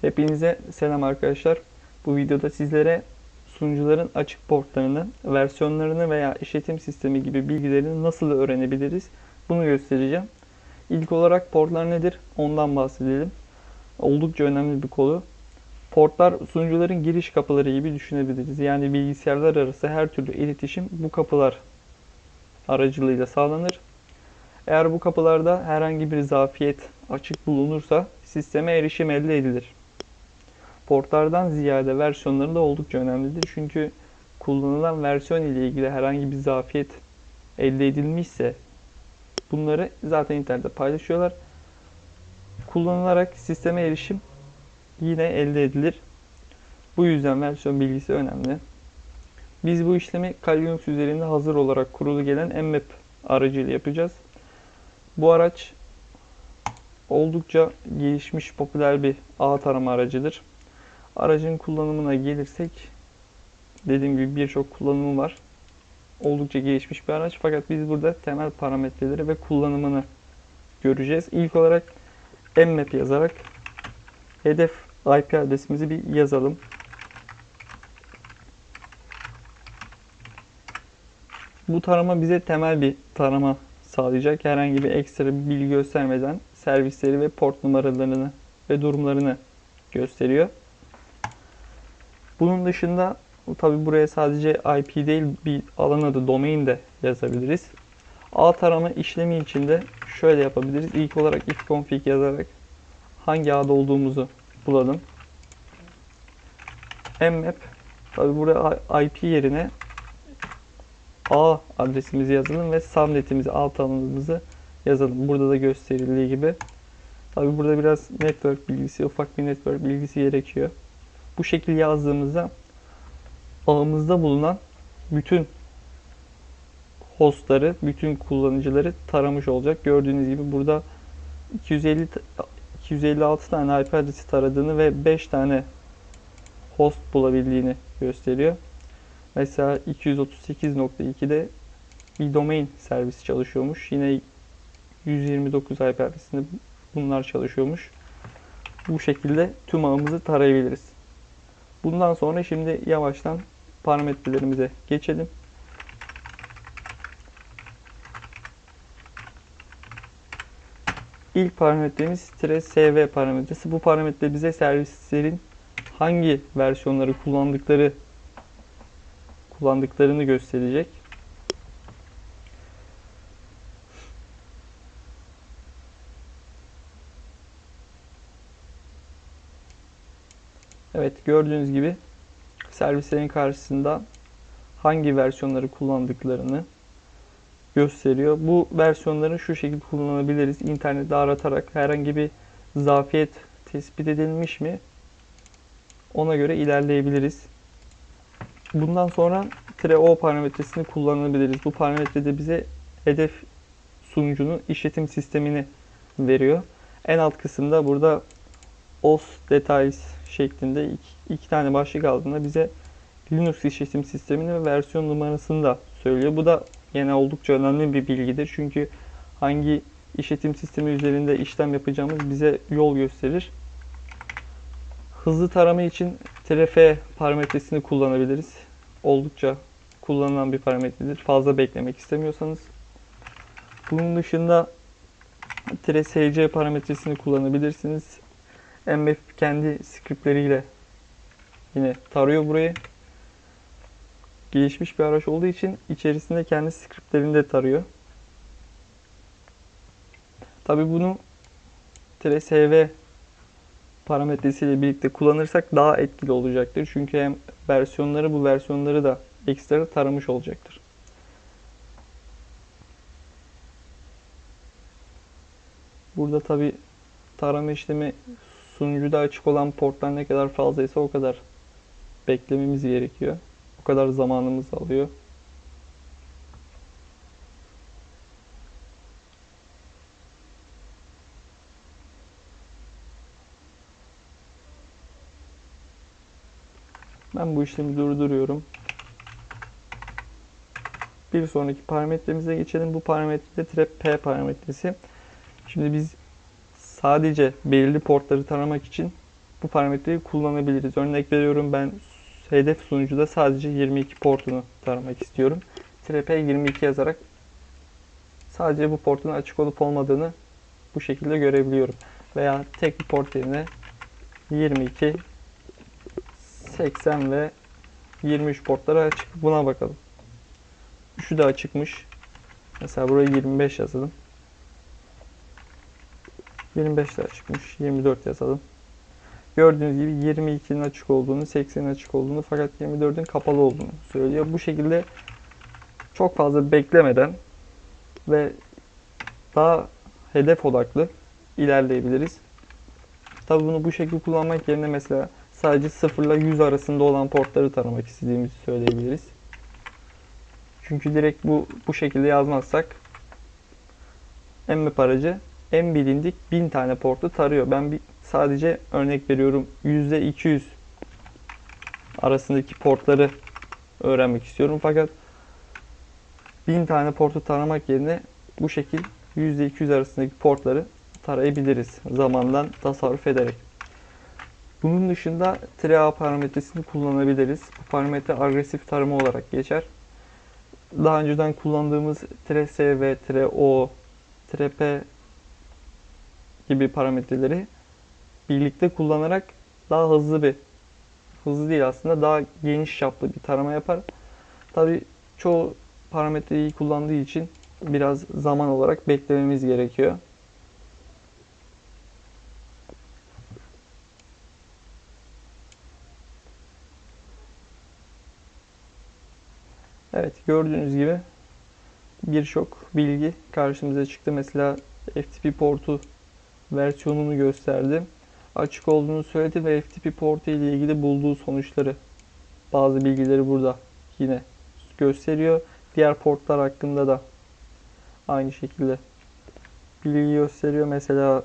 Hepinize selam arkadaşlar. Bu videoda sizlere sunucuların açık portlarını, versiyonlarını veya işletim sistemi gibi bilgilerini nasıl öğrenebiliriz bunu göstereceğim. İlk olarak portlar nedir? Ondan bahsedelim. Oldukça önemli bir konu. Portlar sunucuların giriş kapıları gibi düşünebiliriz. Yani bilgisayarlar arası her türlü iletişim bu kapılar aracılığıyla sağlanır. Eğer bu kapılarda herhangi bir zafiyet açık bulunursa sisteme erişim elde edilir. Portlardan ziyade versiyonları da oldukça önemlidir. Çünkü kullanılan versiyon ile ilgili herhangi bir zafiyet elde edilmişse bunları zaten internette paylaşıyorlar. Kullanılarak sisteme erişim yine elde edilir. Bu yüzden versiyon bilgisi önemli. Biz bu işlemi Kali üzerinde hazır olarak kurulu gelen Mmap aracıyla yapacağız. Bu araç oldukça gelişmiş popüler bir ağ tarama aracıdır. Aracın kullanımına gelirsek dediğim gibi birçok kullanımı var. Oldukça gelişmiş bir araç fakat biz burada temel parametreleri ve kullanımını göreceğiz. İlk olarak mmap yazarak hedef IP adresimizi bir yazalım. Bu tarama bize temel bir tarama sağlayacak. Herhangi bir ekstra bilgi göstermeden servisleri ve port numaralarını ve durumlarını gösteriyor. Bunun dışında tabi buraya sadece IP değil bir alan adı domain de yazabiliriz. A tarama işlemi için de şöyle yapabiliriz. İlk olarak ifconfig yazarak hangi ağda olduğumuzu bulalım. mmap tabi burada IP yerine A adresimizi yazalım ve subnetimizi alt alanımızı yazalım. Burada da gösterildiği gibi. Tabi burada biraz network bilgisi, ufak bir network bilgisi gerekiyor. Bu şekilde yazdığımızda ağımızda bulunan bütün hostları, bütün kullanıcıları taramış olacak. Gördüğünüz gibi burada 250 256 tane IP adresi taradığını ve 5 tane host bulabildiğini gösteriyor. Mesela 238.2'de bir domain servisi çalışıyormuş. Yine 129 IP adresinde bunlar çalışıyormuş. Bu şekilde tüm ağımızı tarayabiliriz. Bundan sonra şimdi yavaştan parametrelerimize geçelim. İlk parametremiz -sv parametresi. Bu parametre bize servislerin hangi versiyonları kullandıkları kullandıklarını gösterecek. Evet gördüğünüz gibi servislerin karşısında hangi versiyonları kullandıklarını gösteriyor. Bu versiyonları şu şekilde kullanabiliriz. İnternette aratarak herhangi bir zafiyet tespit edilmiş mi ona göre ilerleyebiliriz. Bundan sonra -o parametresini kullanabiliriz. Bu parametrede bize hedef sunucunun işletim sistemini veriyor. En alt kısımda burada OS details şeklinde iki, iki tane başlık aldığında bize Linux işletim sistemini ve versiyon numarasını da söylüyor. Bu da yine oldukça önemli bir bilgidir. Çünkü hangi işletim sistemi üzerinde işlem yapacağımız bize yol gösterir. Hızlı tarama için TRF parametresini kullanabiliriz. Oldukça kullanılan bir parametredir. Fazla beklemek istemiyorsanız. Bunun dışında TRSC parametresini kullanabilirsiniz. MF kendi scriptleriyle yine tarıyor burayı. Gelişmiş bir araç olduğu için içerisinde kendi scriptlerinde tarıyor. Tabi bunu TRSV parametresiyle birlikte kullanırsak daha etkili olacaktır. Çünkü hem versiyonları bu versiyonları da ekstra taramış olacaktır. Burada tabi tarama işlemi sunucuda açık olan portlar ne kadar fazlaysa o kadar beklememiz gerekiyor. O kadar zamanımız alıyor. Ben bu işlemi durduruyorum. Bir sonraki parametremize geçelim. Bu parametre trap P parametresi. Şimdi biz sadece belirli portları taramak için bu parametreyi kullanabiliriz. Örnek veriyorum ben hedef sunucuda sadece 22 portunu taramak istiyorum. trp 22 yazarak sadece bu portun açık olup olmadığını bu şekilde görebiliyorum. Veya tek bir port yerine 22 80 ve 23 portları açık. Buna bakalım. Şu da açıkmış. Mesela buraya 25 yazalım. 25 de açıkmış. 24 yazalım. Gördüğünüz gibi 22'nin açık olduğunu, 80'in açık olduğunu fakat 24'ün kapalı olduğunu söylüyor. Bu şekilde çok fazla beklemeden ve daha hedef odaklı ilerleyebiliriz. Tabi bunu bu şekilde kullanmak yerine mesela sadece 0 ile 100 arasında olan portları taramak istediğimizi söyleyebiliriz. Çünkü direkt bu bu şekilde yazmazsak emme aracı en bilindik 1000 tane portu tarıyor. Ben bir sadece örnek veriyorum %200 arasındaki portları öğrenmek istiyorum. Fakat 1000 tane portu taramak yerine bu şekil %200 arasındaki portları tarayabiliriz zamandan tasarruf ederek. Bunun dışında TRA parametresini kullanabiliriz. Bu parametre agresif tarama olarak geçer. Daha önceden kullandığımız TRSV, TRO, TRP gibi parametreleri birlikte kullanarak daha hızlı bir hızlı değil aslında daha geniş çaplı bir tarama yapar. Tabi çoğu parametreyi kullandığı için biraz zaman olarak beklememiz gerekiyor. Evet gördüğünüz gibi birçok bilgi karşımıza çıktı. Mesela FTP portu versiyonunu gösterdi. Açık olduğunu söyledi ve FTP portu ile ilgili bulduğu sonuçları bazı bilgileri burada yine gösteriyor. Diğer portlar hakkında da aynı şekilde bilgi gösteriyor. Mesela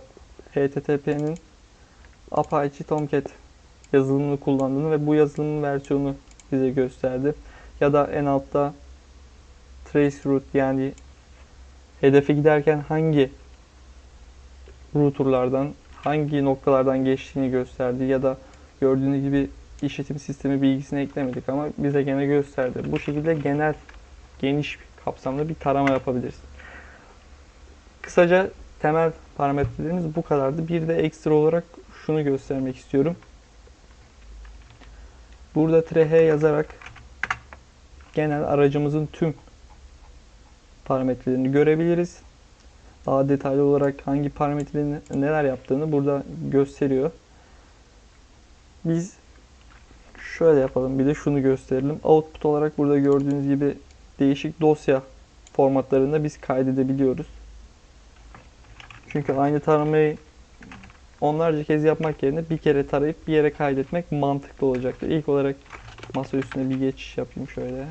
HTTP'nin Apache Tomcat yazılımını kullandığını ve bu yazılımın versiyonu bize gösterdi. Ya da en altta trace route yani hedefe giderken hangi routerlardan hangi noktalardan geçtiğini gösterdi ya da gördüğünüz gibi işletim sistemi bilgisini eklemedik ama bize gene gösterdi. Bu şekilde genel geniş kapsamda bir tarama yapabiliriz. Kısaca temel parametrelerimiz bu kadardı. Bir de ekstra olarak şunu göstermek istiyorum. Burada trehe yazarak genel aracımızın tüm parametrelerini görebiliriz. Daha detaylı olarak hangi parametrelerin neler yaptığını burada gösteriyor. Biz şöyle yapalım. Bir de şunu gösterelim. Output olarak burada gördüğünüz gibi değişik dosya formatlarında biz kaydedebiliyoruz. Çünkü aynı taramayı onlarca kez yapmak yerine bir kere tarayıp bir yere kaydetmek mantıklı olacaktır. İlk olarak masa üstüne bir geçiş yapayım şöyle.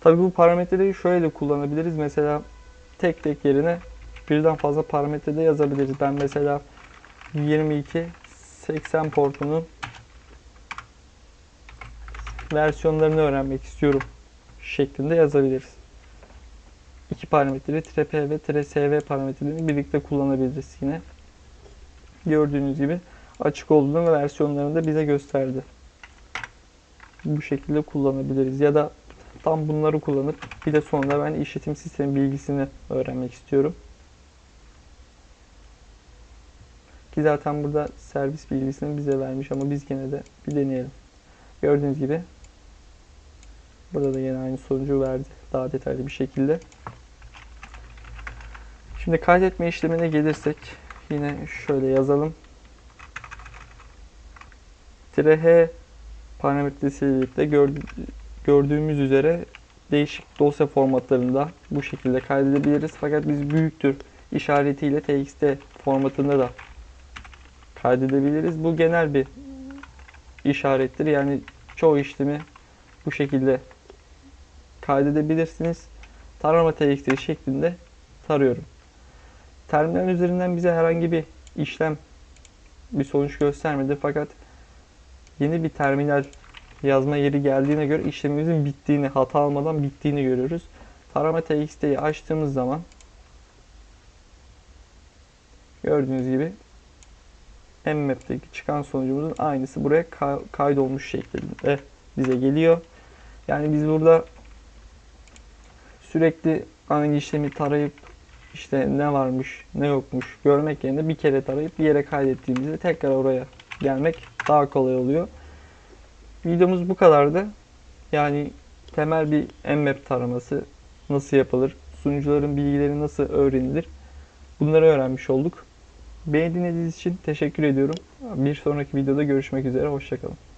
Tabi bu parametreleri şöyle de kullanabiliriz. Mesela tek tek yerine birden fazla parametre de yazabiliriz. Ben mesela 22 80 portunun versiyonlarını öğrenmek istiyorum şeklinde yazabiliriz. İki parametreyi TRP ve TRSV parametrelerini birlikte kullanabiliriz yine. Gördüğünüz gibi açık olduğunu ve versiyonlarını da bize gösterdi. Bu şekilde kullanabiliriz. Ya da tam bunları kullanıp bir de sonra ben işletim sistemi bilgisini öğrenmek istiyorum. Ki zaten burada servis bilgisini bize vermiş ama biz gene de bir deneyelim. Gördüğünüz gibi burada da yine aynı sonucu verdi. Daha detaylı bir şekilde. Şimdi kaydetme işlemine gelirsek yine şöyle yazalım. H parametresiyle birlikte gördüğümüz üzere değişik dosya formatlarında bu şekilde kaydedebiliriz. Fakat biz büyüktür işaretiyle txt formatında da kaydedebiliriz. Bu genel bir işarettir. Yani çoğu işlemi bu şekilde kaydedebilirsiniz. Tarama txt şeklinde tarıyorum. Terminal üzerinden bize herhangi bir işlem bir sonuç göstermedi fakat yeni bir terminal yazma yeri geldiğine göre işlemimizin bittiğini, hata almadan bittiğini görüyoruz. Tarama TXT'yi açtığımız zaman gördüğünüz gibi Mmap'teki çıkan sonucumuzun aynısı buraya ka- kaydolmuş şeklinde bize geliyor. Yani biz burada sürekli aynı işlemi tarayıp işte ne varmış ne yokmuş görmek yerine bir kere tarayıp bir yere kaydettiğimizde tekrar oraya gelmek daha kolay oluyor. Videomuz bu kadardı. Yani temel bir Mmap taraması nasıl yapılır, sunucuların bilgileri nasıl öğrenilir bunları öğrenmiş olduk. Beni dinlediğiniz için teşekkür ediyorum. Bir sonraki videoda görüşmek üzere. Hoşçakalın.